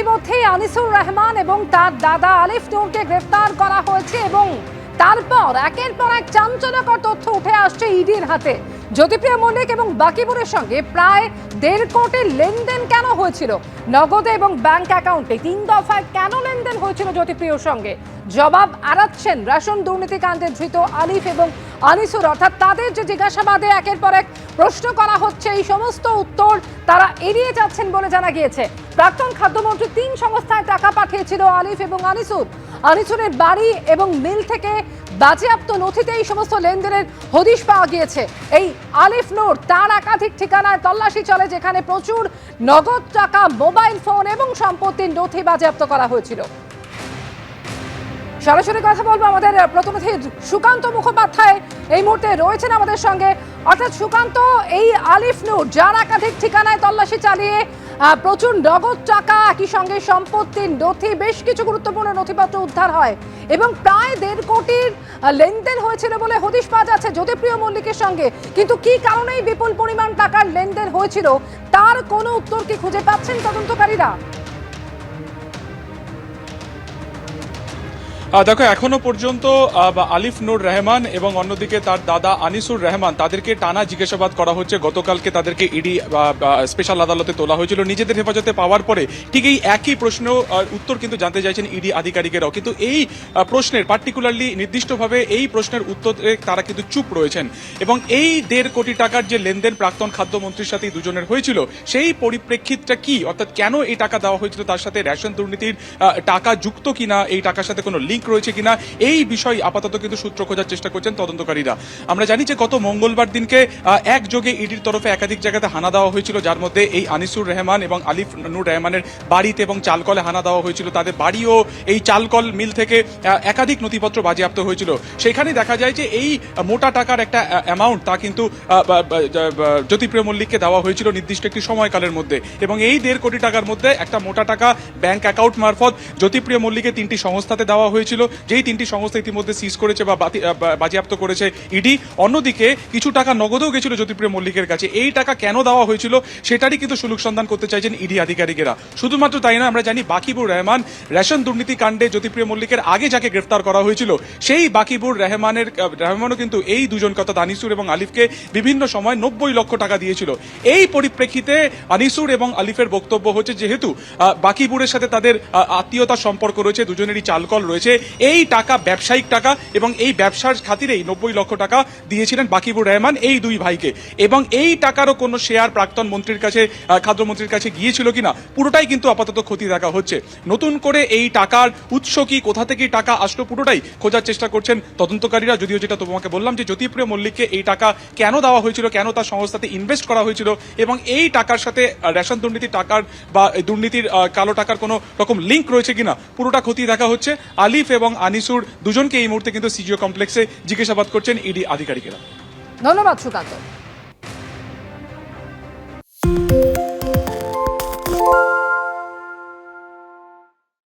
ইতিমধ্যেই আনিসুর রহমান এবং তার দাদা আলিফ নূরকে গ্রেফতার করা হয়েছে এবং তারপর একের পর এক চাঞ্চল্যকর তথ্য উঠে আসছে ইডির হাতে। জ্যোতিপ্রিয় মল্লিক এবং বাকিবুরের সঙ্গে প্রায় দেড় কোটি লেনদেন কেন হয়েছিল? নগদে এবং ব্যাংক অ্যাকাউন্টে তিন দফায় কেন লেনদেন হয়েছিল জ্যোতিপ্রিয়র সঙ্গে? জবাব আড়াচ্ছেন রেশন দুর্নীতিকাণ্ডে ধৃত আলিফ এবং আনিসুর। অর্থাৎ তাদের যে জিজ্ঞাসাবাদে একের পর এক প্রশ্ন করা হচ্ছে, এই সমস্ত উত্তর তারা এড়িয়ে যাচ্ছেন বলে জানা গিয়েছে। প্রাক্তন খাদ্যমন্ত্রী তিন সংস্থায় টাকা পাঠিয়েছিল আলিফ এবং আনিসুর। আনিসুরের বাড়ি এবং মিল থেকে বাজেয়াপ্ত নথিতে এই সমস্ত লেনদেনের হদিশ পাওয়া গিয়েছে। এই আলিফ নোর তার একাধিক ঠিকানায় তল্লাশি চলে, যেখানে প্রচুর নগদ টাকা, মোবাইল ফোন এবং সম্পত্তির নথি বাজেয়াপ্ত করা হয়েছিল। সরাসরি কথা বলব আমাদের প্রতিনিধি সুকান্ত মুখোপাধ্যায়। এই মুহূর্তে রয়েছেন আমাদের সঙ্গে। অর্থাৎ সুকান্ত, এই আলিফ নূর, যার একাধিক ঠিকানায় তল্লাশি চালিয়ে প্রচুর নগদ টাকা, একই সঙ্গে সম্পত্তির নথি, বেশ কিছু গুরুত্বপূর্ণ নথিপত্র উদ্ধার হয় এবং প্রায় দেড় কোটির লেনদেন হয়েছিল বলে হদিশ পাওয়া যাচ্ছে জ্যোতিপ্রিয় মল্লিকের সঙ্গে। কিন্তু কি কারণে এই বিপুল পরিমাণ টাকার লেনদেন হয়েছিল? তার কোনো উত্তর কি খুঁজে পাচ্ছেন তদন্তকারীরা? দেখো, এখনও পর্যন্ত আলিফ নুর রহমান এবং অন্যদিকে তার দাদা আনিসুর রহমান তাদেরকে টানা জিজ্ঞাসাবাদ করা হচ্ছে। গতকালকে তাদেরকে ইডি স্পেশাল আদালতে তোলা হয়েছিল। নিজেদের হেফাজতে পাওয়ার পরে ঠিক এই একই প্রশ্ন উত্তর কিন্তু জানতে চাইছেন ইডি আধিকারিকেরাও। কিন্তু এই প্রশ্নের পার্টিকুলারলি নির্দিষ্টভাবে এই প্রশ্নের উত্তরে তারা কিন্তু চুপ রয়েছেন। এবং এই দেড় কোটি টাকার যে লেনদেন প্রাক্তন খাদ্যমন্ত্রীর সাথে দুজনের হয়েছিল, সেই পরিপ্রেক্ষিতটা কি? অর্থাৎ কেন এই টাকা দেওয়া হয়েছিল? তার সাথে রেশন দুর্নীতির টাকা যুক্ত কিনা? এই টাকার সাথে কোনো লিঙ্ক রয়েছে কিনা, এই বিষয় আপাতত কিন্তু সূত্র খোঁজার চেষ্টা করছেন তদন্তকারীরা। আমরা জানি যে গত মঙ্গলবার দিনকে একযোগে ইডির তরফে একাধিক জায়গাতে হানা দেওয়া হয়েছিল, যার মধ্যে এই আনিসুর রহমান এবং আলিফ নুর রহমানের বাড়িতে এবং চালকলে হানা দেওয়া হয়েছিল। তাদের বাড়িও এই চালকল মিল থেকে একাধিক নথিপত্র বাজেয়াপ্ত হয়েছিল। সেখানে দেখা যায় যে এই মোটা টাকার একটা অ্যামাউন্ট তা কিন্তু জ্যোতিপ্রিয় মল্লিককে দেওয়া হয়েছিল নির্দিষ্ট একটি সময়কালের মধ্যে। এবং এই দেড় কোটি টাকার মধ্যে একটা মোটা টাকা ব্যাংক অ্যাকাউন্ট মারফত জ্যোতিপ্রিয় মল্লিকের তিনটি সংস্থাতে দেওয়া হয়েছিল। যেই তিনটি সংস্থা ইতিমধ্যে সিজ করেছে বা বাজেয়াপ্ত করেছে ইডি অন্যদিকে কিছু টাকা নগদও গেছিল জ্যোতিপ্রিয় মল্লিকের কাছে। এই টাকা কেন দেওয়া হয়েছিল সেটারই কিন্তু সুলুক সন্ধান করতে চাইছেন ইডি আধিকারিকেরা। শুধুমাত্র তাই না, আমরা জানি বাকিবুর রহমান রেশন দুর্নীতি কাণ্ডে জ্যোতিপ্রিয় মল্লিকের আগে যাকে গ্রেফতার করা হয়েছিল, সেই বাকিবুর রহমানের রহমানও কিন্তু এই দুজন কথা আনিসুর এবং আলিফকে বিভিন্ন সময় নব্বই লক্ষ টাকা দিয়েছিল। এই পরিপ্রেক্ষিতে আনিসুর এবং আলিফের বক্তব্য হচ্ছে যেহেতু বাকিবুরের সাথে তাদের আত্মীয়তার সম্পর্ক রয়েছে, দুজনেরই চালকল রয়েছে এই টাকা ব্যবসায়িক টাকা এবং এই ব্যবসার খাতিরেই নব্বই লক্ষ টাকা দিয়েছিলেন বাকিবুর রহমান, এই দুই ভাইকে। এবং এই টাকারও কোনো শেয়ার প্রাক্তন মন্ত্রীর কাছে খাদ্যমন্ত্রীর কাছে গিয়েছিল কিনা, পুরোটাই কিন্তু আপাতত ক্ষতি দেখা হচ্ছে। নতুন করে এই টাকার উৎস কি, কোথা থেকে টাকা আসলো, পুরোটাই খোঁজার চেষ্টা করছেন তদন্তকারীরা। যদিও যেটা তোমাকে বললাম যে জ্যোতিপ্রিয় মল্লিককে এই টাকা কেন দেওয়া হয়েছিল, কেন তার সংস্থাতে ইনভেস্ট করা হয়েছিল, এবং এই টাকার সাথে রেশন দুর্নীতির টাকার বা দুর্নীতির কালো টাকার কোনো রকম লিঙ্ক রয়েছে কিনা, পুরোটা ক্ষতি দেখা হচ্ছে। আলিফ এবং আনিসুর দুজনকে এই মুহূর্তে কিন্তু সিজিও কমপ্লেক্সে জিজ্ঞাসাবাদ করছেন ইডি আধিকারিকেরা। ধন্যবাদ সুকান্ত।